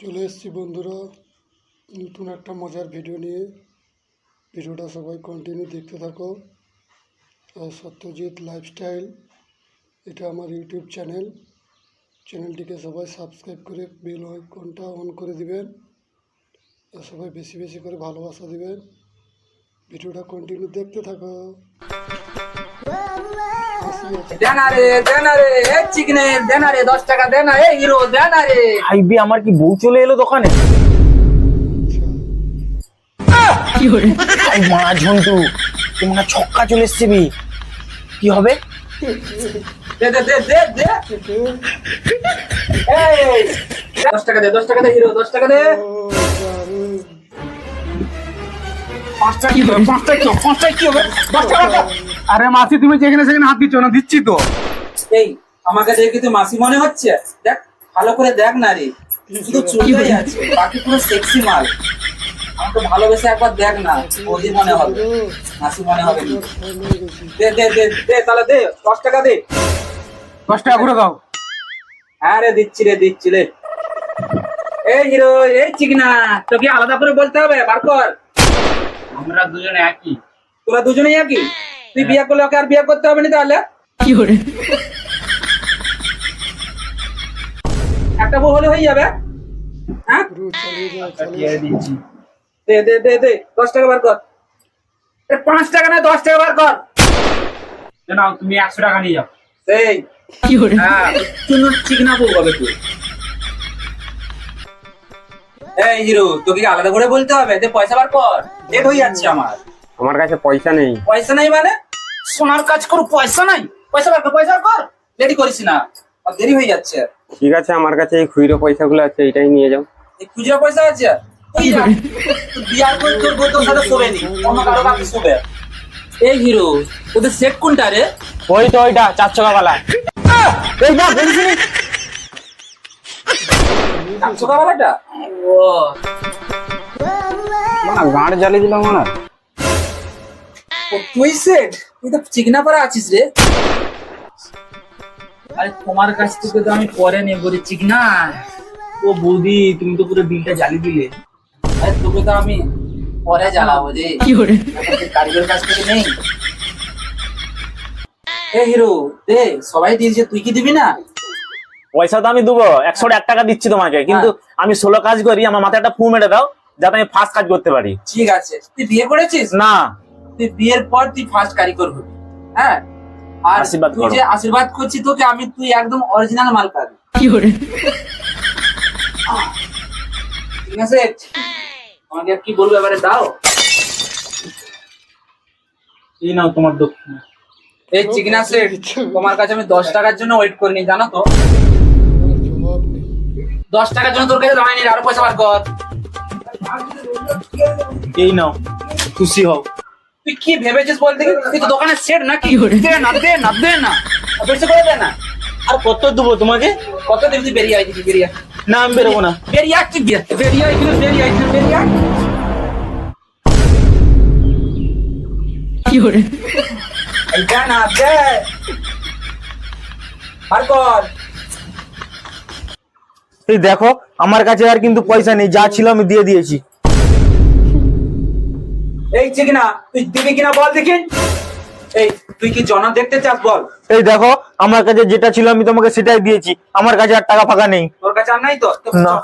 চলে এসেছি বন্ধুরা। নতুন একটা মজার ভিডিও নিয়ে। ভিডিওটা সবাই কন্টিনিউ দেখতে থাকো। আর সত্যজিৎ লাইফস্টাইল এটা আমার ইউটিউব চ্যানেল চ্যানেলটিকে সবাই সাবস্ক্রাইব করে বেল আইকনটা অন করে দিবেন। আর সবাই বেশি বেশি করে ভালোবাসা দিবেন। ভিডিওটা কন্টিনিউ দেখতে থাকো। হাসি আছে। দেনা রে দেনা রে এ চিকনে দেনা রে দশ টাকা দেনা এ হিরো দেনা রে আইবি আমার কি বউ চলে এলো দোকানে? আচ্ছা আই মা ঝন্টু ছক্কা চলে এসছে বি। কি হবে? দে দে দে দে দে। এই দশ টাকা দে দশ টাকা দে হিরো দশ টাকা দে। পাঁচ টাকা কি হবে? কি কি। আরে মাসি তুমি যেখানে সেখানে হাত দিচ্ছ না দিচ্ছি তো। এই আমাকে দেখে তুই মাসি মনে হচ্ছে? দেখ ভালো করে দেখ না রে। শুধু চুলটাই আছে বাকি পুরো সেক্সি মাল। আমাকে ভালোবেসে একবার দেখ না ওদি মনে হবে। মাসি মনে হবে দে দে দে দে তাহলে দে দশ টাকা দে। দশ টাকা করে দাও। হ্যাঁ রে দিচ্ছি রে দিচ্ছি রে। এই হিরো এই চিকনা তোকে আলাদা করে বলতে হবে বার কর। আমরা দুজনে একই। তোরা দুজনেই একই? তুই বিয়ে করলে ওকে আর বিয়ে করতে হবে না তাহলে? একটা বউ হলে হয়ে যাবে। হ্যাঁ? দিচ্ছি। দে দে দে দে দশ টাকা বার কর। পাঁচ টাকা না দশ টাকা বার কর। নাও তুমি একশো টাকা নিয়ে যাও। সেই। হ্যাঁ চুনো চিকনা বউ হবে তুই। এই হিরো তোকে কি আলাদা করে বলতে হবে? দে পয়সা বার কর। লেট হয়ে যাচ্ছে আমার। আমার কাছে পয়সা নেই। পয়সা নাই মানে? সোনার কাজ করো পয়সা নাই? পয়সা বার কর পয়সা বার কর। রেডি করিস না। আর দেরি হয়ে যাচ্ছে। ঠিক আছে আমার কাছে এই খুচরো পয়সাগুলো আছে এটাই নিয়ে যাও। এই খুচরা পয়সা আছে? যা। বিয়ার করে তোর বউ তোর সাথে শোবে নি। অন্য কারও কাছে শোবে। এই হিরো তোদের সেট কোনটা রে? ওই তো ওইটা চার টাকা বালা এই না বলিস নি ও না গাঁড় জ্বালিয়ে দিলাম না তুই সেট? তুই তো চিকনা পাড়া আছিস রে। আরে তোমার কাছ থেকে তো আমি পরে নেব রে চিকনা। ও বৌদি তুমি তো পুরো বিলটা জ্বালিয়ে দিলে। আরে তোকে তো আমি পরে জ্বালাবো রে। এখন তুই কারিগর কাছ থেকে নেই। এ হিরো দে সবাই দিয়েছে তুই কি দিবি না? পয়সা তো আমি দেবো একশো এক টাকা দিচ্ছি তোমাকে কিন্তু আমি ষোলো কাজ করি আমার মাথায় একটা ফু মেরে দাও যাতে আমি ফার্স্ট কাজ করতে পারি। ঠিক আছে। তুই বিয়ে করেছিস? না। তুই বিয়ের পর তুই ফার্স্ট কারিগর হবি। হ্যাঁ? আর আশীর্বাদ তুই যে আশীর্বাদ করছি তোকে আমি তুই একদম অরিজিনাল মাল পাবি ঠিক আছে? আমাকে কি বলব এবারে? দাও। এই নাও তোমার দক্ষিণ। এই চিকনা সেট তোমার কাছে আমি দশ টাকার জন্য ওয়েট করিনি জানো তো? দশ টাকার জন্য তোর কাছে দাঁড়ায়নি আরও পয়সা বার কর। এই নাও খুশি হও। তুই কি ভেবেছিস বলতে কি তুই তো দোকানের সেট নাকি? দে না দে না দে না। বেশি করে দে না। আর কত দেবো তোমাকে? কত দিবি তুই বেরিয়ে আয় দিবি বেরিয়ে না আমি বেরোবো না। বেরিয়ে আয় তুই বেরিয়ে আয় তুই বেরিয়ে আয় তুই বেরিয়ে আয়। এই দে না দে। আর কর। এই দেখো আমার কাছে আর কিন্তু পয়সা নেই যা ছিল আমি দিয়ে দিয়েছি। এই চিকনা তুই দিবি কিনা বল দেখি। এই তুই কি জনা দেখতে চাস বল? এই দেখো আমার কাছে যেটা ছিল আমি তোমাকে সেটাই দিয়েছি আমার কাছে আর টাকা ফাঁকা নেই। তোর কাছে আর নাই তো? না।